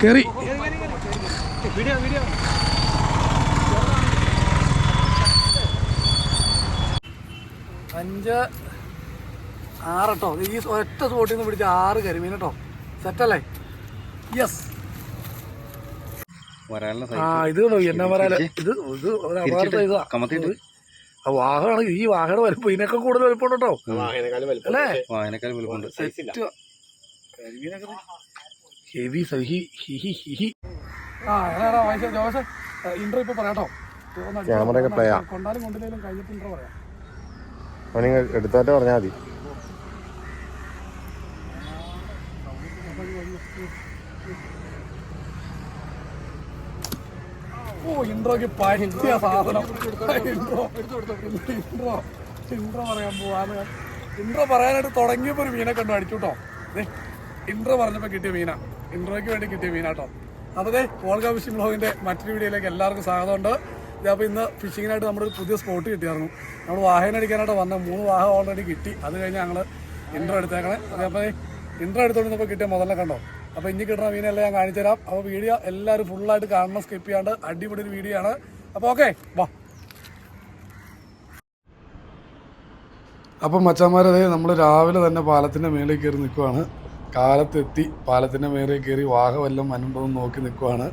കയറി അഞ്ച് ആറട്ടോ. ഈ ഒറ്റ സ്പോട്ടിൽ നിന്ന് പിടിച്ച ആറ് കരിമീൻ കേട്ടോ സെറ്റല്ലേ യെസ് ആ ഇത് എന്നാ പറയാ ഇത് ഇത് ഒരു കമത്തിയിട്ട്. ആ വാഹമാണ് ഈ വാഹനം വലുപ്പം ഇതിനൊക്കെ കൂടുതൽ വലുപ്പം കേട്ടോ അല്ലേ? വായനക്കാൾ വലുപ്പമുണ്ട്. ഹെവി ഹി ഹി ഹി ഹി ആ എടാ വായിച്ച ജോസ് ഇൻട്രോ ഇപ്പൊ പറയാട്ടോ. ക്യാമറയൊക്കെ പ്ലേ ആ. കൊണ്ടാലും കൊണ്ടില്ലേലും കഴിഞ്ഞിട്ട് ഇൻട്രോ പറയാം. അവനിങ്ങ് എടുത്തായിട്ട് പറഞ്ഞാൽ മതി. ഓ ഇൻട്രോക്ക് പറ്റിയ സാധനം. ഇൻട്രോ ഇൻട്രോ ഇൻട്രോ പറയാൻ പോവാന്ന്. ഇൻട്രോ പറയാനായിട്ട് തുടങ്ങിയപ്പോ ഒരു മീനെ കണ്ടു അടിച്ചു കേട്ടോ. ഇൻട്രോ പറഞ്ഞപ്പോൾ കിട്ടിയ മീന. ഇൻട്രോയ്ക്ക് വേണ്ടി കിട്ടിയ മീനാട്ടോ അപ്പോൾ ദേ ഓൾഗ ഫിഷിംഗ് ബ്ലോഗിന്റെ മറ്റൊരു വീഡിയോയിലേക്ക് എല്ലാവർക്കും സ്വാഗതമുണ്ട്. അപ്പോൾ ഇന്ന് ഫിഷിങ്ങിനായിട്ട് നമ്മുടെ ഒരു പുതിയ സ്പോട്ട് കിട്ടിയായിരുന്നു. നമ്മൾ വാഹനം അടിക്കാനായിട്ട് വന്ന മൂന്ന് വാഹനം ഓൾറെഡി കിട്ടി. അത് കഴിഞ്ഞ് ഞങ്ങൾ ഇൻട്രോ എടുത്തേക്കണേ. അതേപോലെ ഇൻട്രോ എടുത്തുകൊണ്ടിരുന്നപ്പോൾ കിട്ടിയ മുതലെ കണ്ടോ? അപ്പോൾ ഇനി കിട്ടുന്ന മീനെല്ലാം ഞാൻ കാണിച്ചു തരാം. അപ്പോൾ വീഡിയോ എല്ലാവരും ഫുള്ളായിട്ട് കാണണം സ്കിപ്പ് ചെയ്യാണ്ട് അടിപൊളി ഒരു വീഡിയോ ആണ്. അപ്പോൾ ഓക്കെ വാ. അപ്പം മച്ചാന്മാരതേ നമ്മൾ രാവിലെ തന്നെ പാലത്തിന്റെ മേളിൽ കയറി നിൽക്കുവാണ് കാലത്തെത്തി പാലത്തിന്റെ മേളിൽ കയറി വാഹവെല്ലാം വല്ലതും നോക്കി നിൽക്കുവാണ്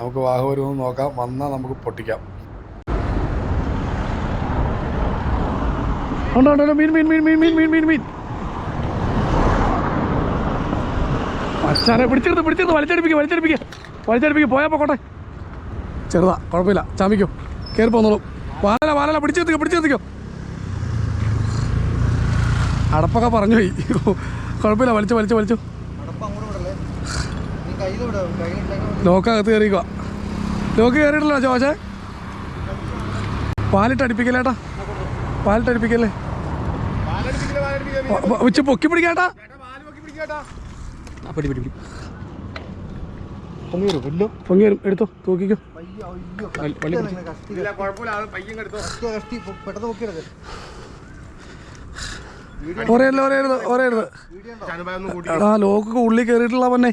നമുക്ക് വാഹ നോക്കാം. വന്നാൽ നമുക്ക് പൊട്ടിക്കാം. ഉണ്ടോ ഉണ്ടോ മീൻ മീൻ മീൻ മീൻ മീൻ മീൻ മീൻ മീൻ. മച്ചാനെ പിടിച്ചെടുത്ത് പിടിച്ചെടുത്ത് വലിച്ചടിപ്പിക്കുക വലിച്ചടിപ്പിക്കുക വലിച്ചടിപ്പിക്കുക പോയാൽ പോട്ടെ ചെറുതാ കുഴപ്പമില്ല. ചാമിക്കോ കയറി പോന്നോളൂ. വാലല വാലല പിടിച്ചെത്തിക്കോ പിടിച്ചെത്തിക്കോ. അടപ്പൊക്കെ പറഞ്ഞു പോയി. കുഴപ്പമില്ല വലിച്ചു വലിച്ചു വലിച്ചു. ലോക്കകത്ത് കയറിക്കുക ലോക്ക് കയറിയിട്ടില്ല ചോശേ പാലിട്ട് പാലിട്ടടിപ്പിക്കല്ലേ പാലിട്ട് അടിപ്പിക്കല്ലേ? ഉച്ച പൊക്കി പിടിക്കാട്ടാ പിടി പിടി പിടി. പൊങ്ങി വരും എടുത്തോ തൂക്കിക്കോ. ഒരേരുത് ഒരേരുത് ഒരേരുത് ആ ലോക്ക് ഉള്ളിൽ കയറിയിട്ടില്ല പൊന്നെ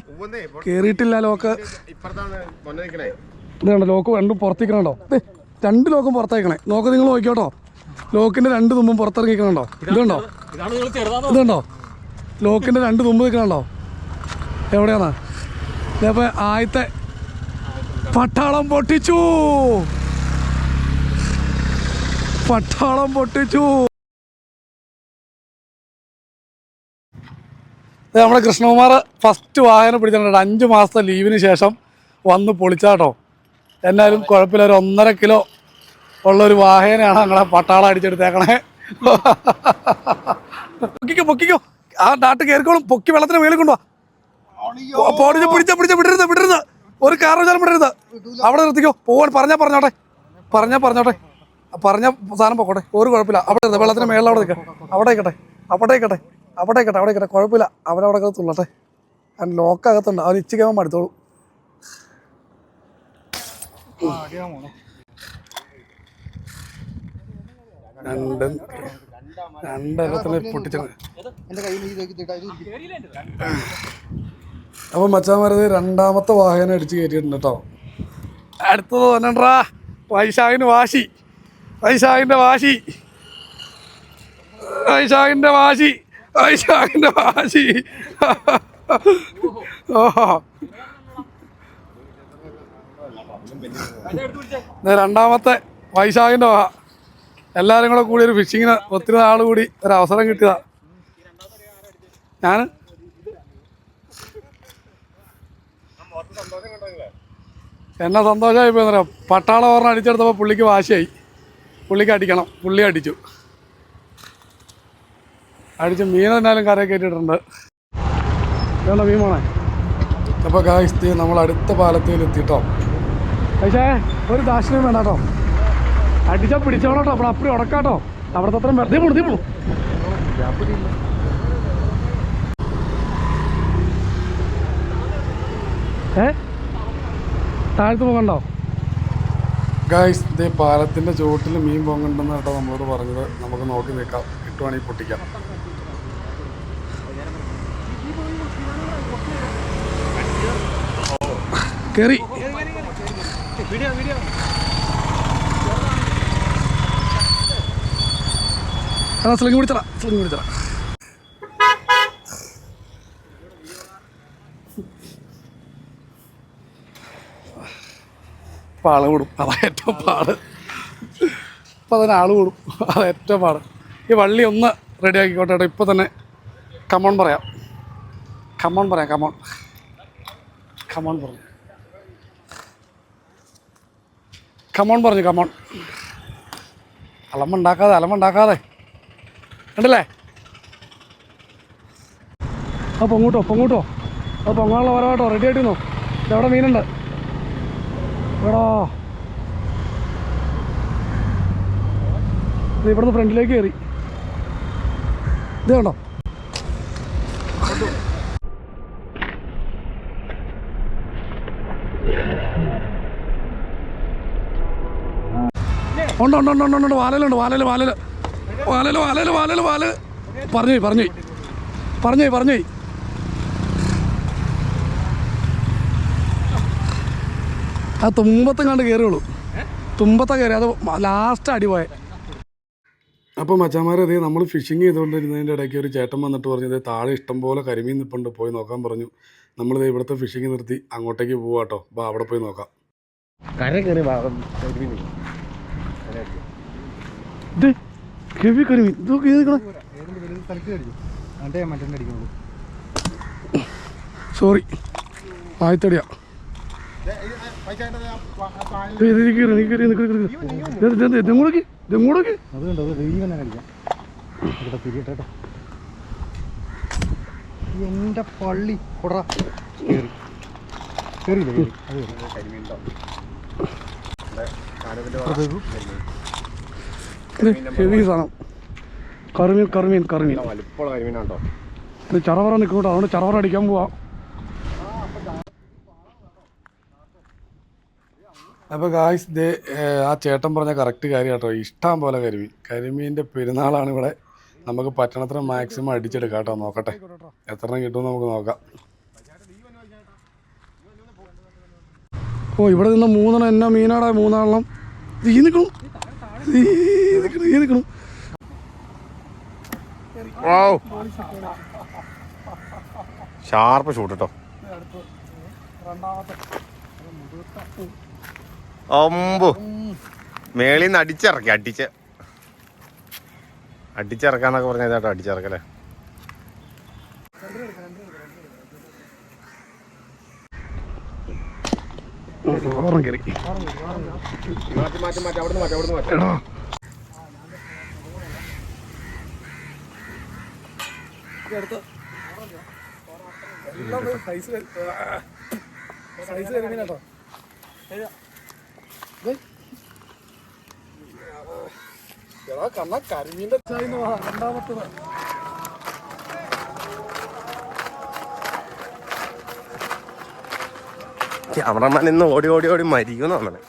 കയറിയിട്ടില്ല ലോക്ക്. ഇത് കണ്ടോ ലോക്ക് രണ്ടും പുറത്തേക്കണോ രണ്ട് ലോക്കും പുറത്തേക്കണേ. നോക്ക് നിങ്ങൾ നോക്കിയോട്ടോ. ലോക്കിന്റെ രണ്ട് തുമ്പും പുറത്തിറങ്ങിക്കണോ ഇതുണ്ടോ? ഇതുണ്ടോ? ലോക്കിന്റെ രണ്ട് തുമ്പ് നിൽക്കണോ എവിടെയാണ്? ഇതപ്പോ ആദ്യത്തെ പട്ടാളം പൊട്ടിച്ചു. പട്ടാളം പൊട്ടിച്ചു. നമ്മുടെ കൃഷ്ണകുമാർ ഫസ്റ്റ് വാഹനം പിടിച്ചിട്ടുണ്ട്. അഞ്ച് മാസത്തെ ലീവിന് ശേഷം വന്ന് പൊളിച്ചാട്ടോ എന്നാലും കുഴപ്പമില്ല. ഒരു ഒന്നര കിലോ ഉള്ളൊരു വാഹനയാണ് ഞങ്ങളെ പട്ടാള അടിച്ചെടുത്തേക്കണേ. പൊക്കിക്കോ പൊക്കിക്കോ. ആ നാട്ട് കയറിക്കോളും പൊക്കി വെള്ളത്തിന് മേളിൽ കൊണ്ടുപോവാ പോടിച്ച് പിടിച്ച പിടിച്ച വിടരുത് വിടരുത്. ഒരു കാരണവശാലും വിടരുത്. അവിടെ നിർത്തിക്കോ. പോവാൻ പറഞ്ഞാ പറഞ്ഞോട്ടെ. പറഞ്ഞാ പറഞ്ഞോട്ടെ. പറഞ്ഞ സാധനം പൊക്കോട്ടെ. ഒരു കുഴപ്പമില്ല. അവിടെ വെള്ളത്തിന് മേളിൽ അവിടെ നിൽക്കാം. അവിടെ നിൽക്കട്ടെ. അവിടെ നിൽക്കട്ടെ അവിടെ കേട്ടെ അവിടെ കേട്ടെ കുഴപ്പമില്ല. അവരവിടെ അകത്ത് തുള്ളട്ടെ. അവൻ ലോക്കകത്തുണ്ട് അവർ ഇച്ചിക്കാൻ മടുത്തോളൂ. രണ്ടും രണ്ടെണ്ണത്തിന് പൊട്ടിച്ചത് അപ്പം മച്ചാമാരത് രണ്ടാമത്തെ വാഹനം അടിച്ച് കയറ്റിയിട്ടുണ്ട് കേട്ടോ. അടുത്തത് വന്നണ്ടാ വൈശാഖിന് വാശി. വൈശാഖിന്റെ വാശി. വൈശാഖിന്റെ വാശി. വൈശാഖിന്റെ വാശി രണ്ടാമത്തെ വൈശാഖിന്റെ വാ എല്ലാവരും കൂടെ കൂടി ഒരു ഫിഷിങ്ങിന് ഒത്തിരി നാൾ കൂടി ഒരു അവസരം കിട്ടിയതാ. ഞാൻ എന്നാ സന്തോഷമായി പോയി പട്ടാളം ഓർമ്മ അടിച്ചെടുത്തപ്പോൾ പുള്ളിക്ക് വാശിയായി. പുള്ളിക്ക് അടിക്കണം. പുള്ളി അടിച്ചു. അടിച്ച് മീൻ എന്നാലും കരയെ കയറ്റിയിട്ടുണ്ട്. ഇതാണ് മീൻ വേണേ അപ്പോൾ കായ്സ്തി നമ്മൾ അടുത്ത പാലത്തിൽ എത്തിട്ടോ. പക്ഷേ ഒരു ദാക്ഷിണ്യം വേണ്ട കേട്ടോ. അടിച്ചാൽ പിടിച്ചോളട്ടോ അപ്പോൾ അപ്പടി ഉടക്കാട്ടോ അവിടുത്തെ അത്രയും വെറുതെ മുറുതി തീ പോണു. ഏ? താഴത്ത് പോകണ്ടോ ഗായ്സ് ഇതേ പാലത്തിന്റെ ചുവട്ടിൽ മീൻ പൊങ്ങണ്ടെന്ന് കേട്ടോ നമ്മളോട് പറഞ്ഞത്. നമുക്ക് നോക്കി നിൽക്കാം. കിട്ടുവാണെങ്കിൽ പൊട്ടിക്കാം. കയറി സ്ലിംഗ് പിടിച്ചറ സ്ലിംഗ് പിടിച്ചറ പാൾ കൂടും. അതാ ഏറ്റവും പാട്. അപ്പം അതിന് ആൾ കൂടും. അതാ ഏറ്റവും പാട്. ഈ വള്ളി ഒന്ന് റെഡി ആക്കിക്കോട്ടെ കേട്ടോ ഇപ്പം തന്നെ കമോൺ പറയാം. കമോൺ പറയാം കമോൺ കമോൺ പറഞ്ഞു. കമോൺ പറഞ്ഞു കമോൺ അലമ്പുണ്ടാക്കാതെ അലമ്പുണ്ടാക്കാതെ. ഉണ്ടല്ലേ ആ അങ്ങോട്ടോ പൊങ്ങോട്ടോ. അപ്പോൾ പൊങ്ങാനുള്ള വരവാട്ടോ റെഡി ആയിട്ടിരുന്നോ എവിടെ മീനുണ്ട്. ഇത് ഇവിടുന്ന് ഫ്രണ്ടിലേക്ക് കയറി. ഇത് കണ്ടോ? ഉണ്ട് ഉണ്ട് ഉണ്ട് വാലലുണ്ട് വാലല് വാലല് വാലല് വാലല് വാലല് വാലല് പറഞ്ഞു പറഞ്ഞു പറഞ്ഞു പറഞ്ഞു ആ തുമ്പത്തും കണ്ട് കയറിയുള്ളൂ തുമ്പത്ത കയറി അത് ലാസ്റ്റ് അടി പോയെ. അപ്പോൾ മച്ചാമാരെ അതേ നമ്മൾ ഫിഷിങ് ചെയ്തുകൊണ്ടിരുന്നതിന്റെ ഇടയ്ക്ക് ഒരു ചേട്ടൻ വന്നിട്ട് പറഞ്ഞത് "ദേ താഴെ ഇഷ്ടംപോലെ കരിമീൻ നിൽപ്പുണ്ട് പോയി നോക്കാൻ പറഞ്ഞു. നമ്മളിത് ഇവിടുത്തെ ഫിഷിങ് നിർത്തി അങ്ങോട്ടേക്ക് പോവാ കേട്ടോ അപ്പോൾ അവിടെ പോയി നോക്കാം. കര കയറി കരിമീൻ ഇതൊക്കെ സോറി ആയിത്തടിയാ എന്റെ പള്ളി കറുമീൻ കറുമീൻ കറുമീൻ ചറവറ നിൽക്കുന്നുണ്ടോ അതുകൊണ്ട് ചറവറ അടിക്കാൻ പോവാ അപ്പോൾ ഗായ്സ് ദേ ആ ചേട്ടൻ പറഞ്ഞ കറക്റ്റ് കാര്യം കേട്ടോ ഇഷ്ടം പോലെ കരിമീൻ. കരിമീന്റെ പെരുന്നാളാണ് ഇവിടെ. നമുക്ക് പറ്റണത്ര മാക്സിമം അടിച്ചെടുക്കാം കേട്ടോ. നോക്കട്ടെ. എത്ര കിട്ടും നമുക്ക് നോക്കാം. ഓ ഇവിടെ നിന്ന് മൂന്നെണ്ണം എന്നാ മീനാടാ? മൂന്നാളെണ്ണം ഈ നിൽക്കണം ഈ നിൽക്കണം ഷാർപ്പ് ഷൂട്ട് കേട്ടോ ഒമ്പു മേളിൽ നിന്ന് അടിച്ചിറക്കി അടിച്ച്. അടിച്ചിറക്കാന്നൊക്കെ പറഞ്ഞ ഇതാട്ടോ അടിച്ചിറക്കല്ലേ സൈസ് സൈസ് മാറ്റി മാറ്റി എടാ രണ്ടാമത്തത്. ക്യാമറമാൻ ഇന്ന് ഓടി ഓടി ഓടി മരിക്കുന്നു നമ്മളെ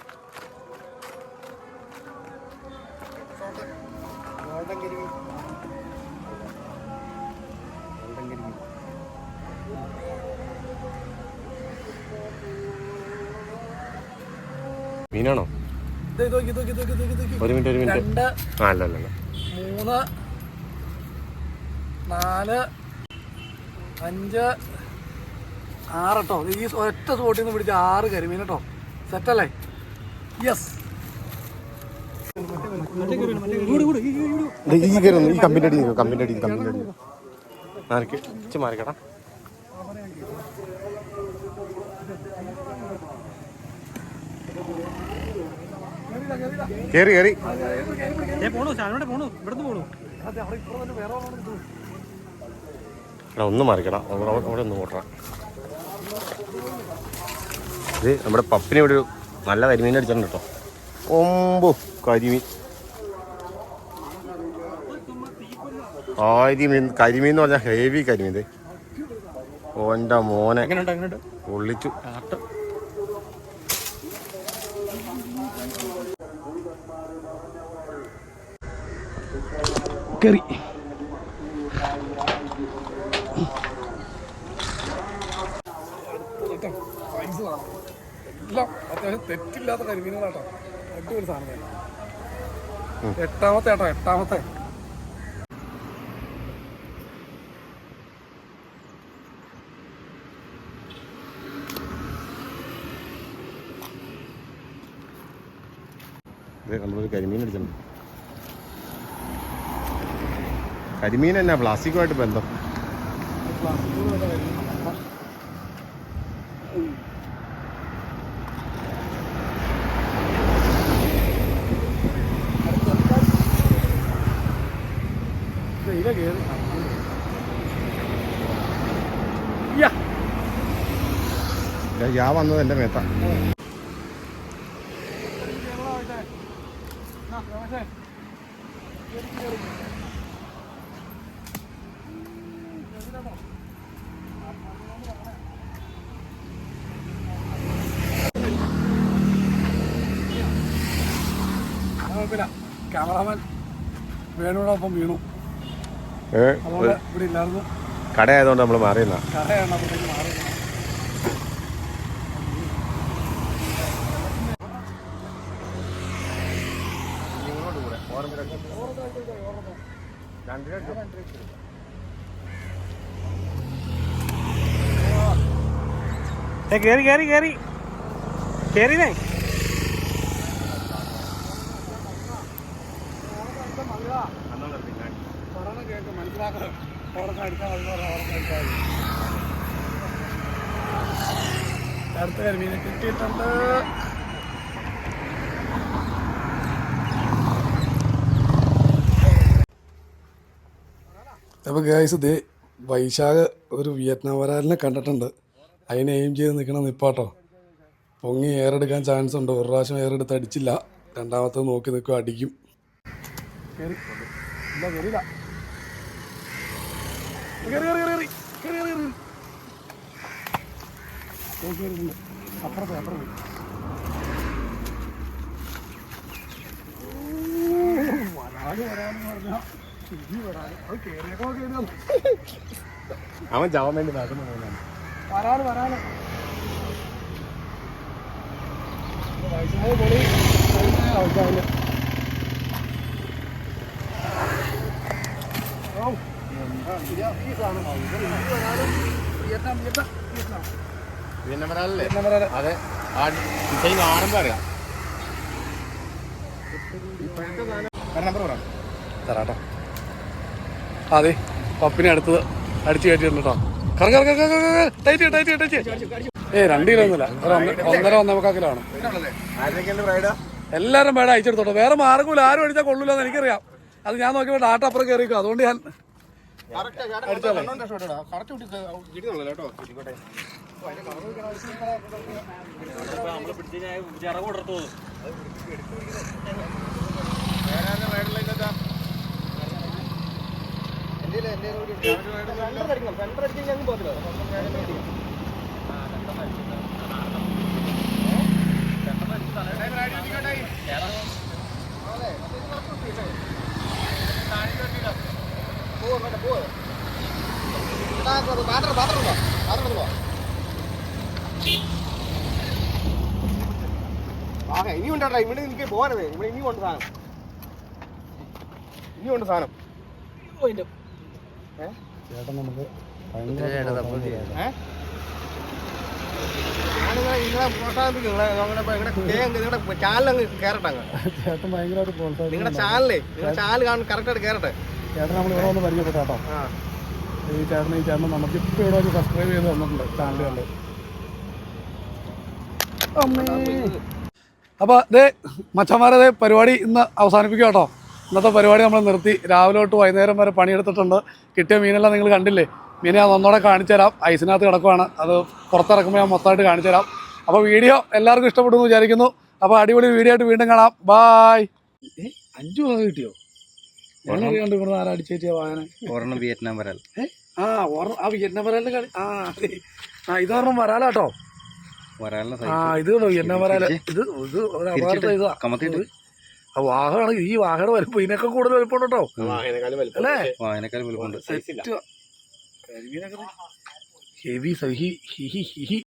മിനിറ്റ് രണ്ട് ആ അല്ല അല്ല അല്ല. മൂന്ന് നാല് അഞ്ച് ആറ് കേട്ടോ ഈ ഒറ്റ സ്പോട്ടിൽ നിന്ന് പിടിച്ച ആറ് കരിമീൻ കേട്ടോ സെറ്റല്ലേ? യെസ് ഈ കയറുന്നു അടി കമ്പിന്റെ അടി കമ്പിന്റെ അടി കേറി കേറി. എടാ ഒന്ന് മറിക്കണം. അവിടെ ഒന്ന് ഓട്ടണം. ഇത് നമ്മുടെ പപ്പിനെ ഇവിടെ ഒരു നല്ല കരിമീൻ അടിച്ചിട്ടുണ്ട് കേട്ടോ. ഒമ്പോ കരിമീൻ. കരിമീൻ കരിമീൻ എന്ന് പറഞ്ഞാൽ ഹെവി കരിമീൻ ഓന്റെ മോനെ. പൊള്ളിച്ചു. കറി. എല്ലാം അത്യാവശ്യം തെറ്റില്ലാത്ത കരിമീനുകളാട്ടോ. അടിപൊളി സാധനം എട്ടാമത്തെ ആട്ടോ എട്ടാമത്തെ. നമ്മളൊരു കരിമീൻ അടിച്ചിട്ടുണ്ട് കരിമീൻ എന്നാ പ്ലാസ്റ്റിക്കുമായിട്ട് ബന്ധം. കയറി ഞാൻ വന്നത് എന്റെ മേത്ത. കുഴപ്പമില്ല ക്യാമറാമാൻ വേണോടൊപ്പം വീണു. ഏ അതുകൊണ്ട് ഇവിടെ ഇല്ലായിരുന്നു. കടയായതുകൊണ്ട് നമ്മൾ മാറിയില്ല കടയാണ് അപ്പോഴത്തേക്ക് മാറി കേറി കേറി കേറി കേറി. നേ കേൾക്ക് മനസ്സിലാക്കണം ഓർക്കം അടിച്ചാൽ മതി പറഞ്ഞാൽ ഓർക്കം അടിച്ചാൽ മതി അടുത്ത കരിമീനെ കിട്ടിയിട്ടുണ്ട്. അപ്പോൾ ഗായ്സ് ദേ വൈശാഖ ഒരു വിയറ്റ്നാം വരാലിനെ കണ്ടിട്ടുണ്ട്. അതിനെ എയിം ചെയ്ത് നിൽക്കണം നിപ്പാട്ടോ. പൊങ്ങി എയറെടുക്കാൻ ചാൻസ് ഉണ്ട്. ഒരു പ്രാവശ്യം എയറെടുത്ത് അടിച്ചില്ല. രണ്ടാമത്തെ നോക്കി നിൽക്കും അടിക്കും. അപ്പുറത്ത് അപ്പുറത്ത്. ഓ, വരാൽ അവൻ ചാവാൻ വേണ്ടി നടന്നു പോകുന്നതാണ്. വരാന് വരാന്. വയസ്സായ പൊളി അതെ. ആ ഡിസൈൻ കാണുമ്പോൾ അറിയാം. നമ്പർ പറയാം തരാട്ടോ അതെ പപ്പിനെ അടുത്തത് അടിച്ചു കയറ്റിയിട്ടുണ്ട് കേട്ടോ. കറ കറ കറ ടൈറ്റ് ടൈറ്റ് ടൈറ്റ് ഏ രണ്ട് കിലോ ഒന്നുമില്ല. ഒന്നര ഒന്നേമുക്കാ കിലോ ആണ് എല്ലാവരും അയച്ചെടുത്തോട്ടോ. വേറെ മാർഗമില്ല. ആരും അടിച്ചാൽ കൊള്ളൂലെന്ന് എനിക്കറിയാം. അത് ഞാൻ നോക്കിയപ്പോൾ ഡാറ്റ അപ്പുറം കയറിക്കും അതുകൊണ്ട് ഞാൻ അടിച്ചോളെ ഇനി ഉണ്ടാ ഇവിടെ? എനിക്ക് പോരത് ഇവിടെ ഇനി കൊണ്ട് സാധനം. ഇനി കൊണ്ട് സാധനം. ചേട്ടൻ നമുക്ക് ചേട്ടൻ ഭയങ്കരമായിട്ട് നിങ്ങളുടെ ചാനലേ നിങ്ങളുടെ ചാനൽ കാണും കറക്റ്റായിട്ട് കയറട്ടെ ചേട്ടൻ നമ്മൾ ഇവിടെ പരിചയപ്പെട്ട ഈ ചേട്ടൻ ഈ ചേട്ടൻ നമുക്ക് ഇപ്പോൾ ഇവിടെ ഒരു സബ്സ്ക്രൈബ് ചെയ്ത് തന്നിട്ടുണ്ട് അപ്പോൾ ദേ മച്ചന്മാരെ ദേ പരിപാടി ഇന്ന് അവസാനിപ്പിക്കും കേട്ടോ ഇന്നത്തെ പരിപാടി നമ്മൾ നിർത്തി. രാവിലെ തൊട്ട് വൈകുന്നേരം വരെ പണിയെടുത്തിട്ടുണ്ട്. കിട്ടിയ മീനെല്ലാം നിങ്ങൾ കണ്ടില്ലേ? മീനെ ഞാൻ ഒന്നോടെ കാണിച്ചു തരാം. ഐസിനകത്ത് കിടക്കുവാണ്. അത് പുറത്തിറക്കുമ്പോൾ ഞാൻ മൊത്തമായിട്ട് കാണിച്ചു തരാം. അപ്പോൾ വീഡിയോ എല്ലാവർക്കും ഇഷ്ടപ്പെട്ടു എന്ന് വിചാരിക്കുന്നു. അപ്പോൾ അടിപൊളി വീഡിയോ ആയിട്ട് വീണ്ടും കാണാം. ബായ് അഞ്ചു മുതൽ കിട്ടിയോ? ഇത് ഇവിടെ ആരാ അടിച്ചേറ്റിയ വായന ഒരെണ്ണം വിയറ്റ്നാം വരാൽ ആ ഓർ ആ വിയറ്റ്നാം കളി ആ അതെ. ആ ഇതൊരെണ്ണം വരാലാട്ടോ. ആ ഇത് വിയറ്റ്നാം വരാൽ. ഇത് ഇത് ഒരു അപാരത ഇതാ ആ ഈ വാഹനം വലുപ്പം ഇതിനൊക്കെ കൂടുതൽ വലുപ്പം കേട്ടോ അല്ലേ വായനക്കാൽ വലുപ്പമുണ്ട്. സെറ്റ് ഹെവി ഹി ഹി ഹി ഹി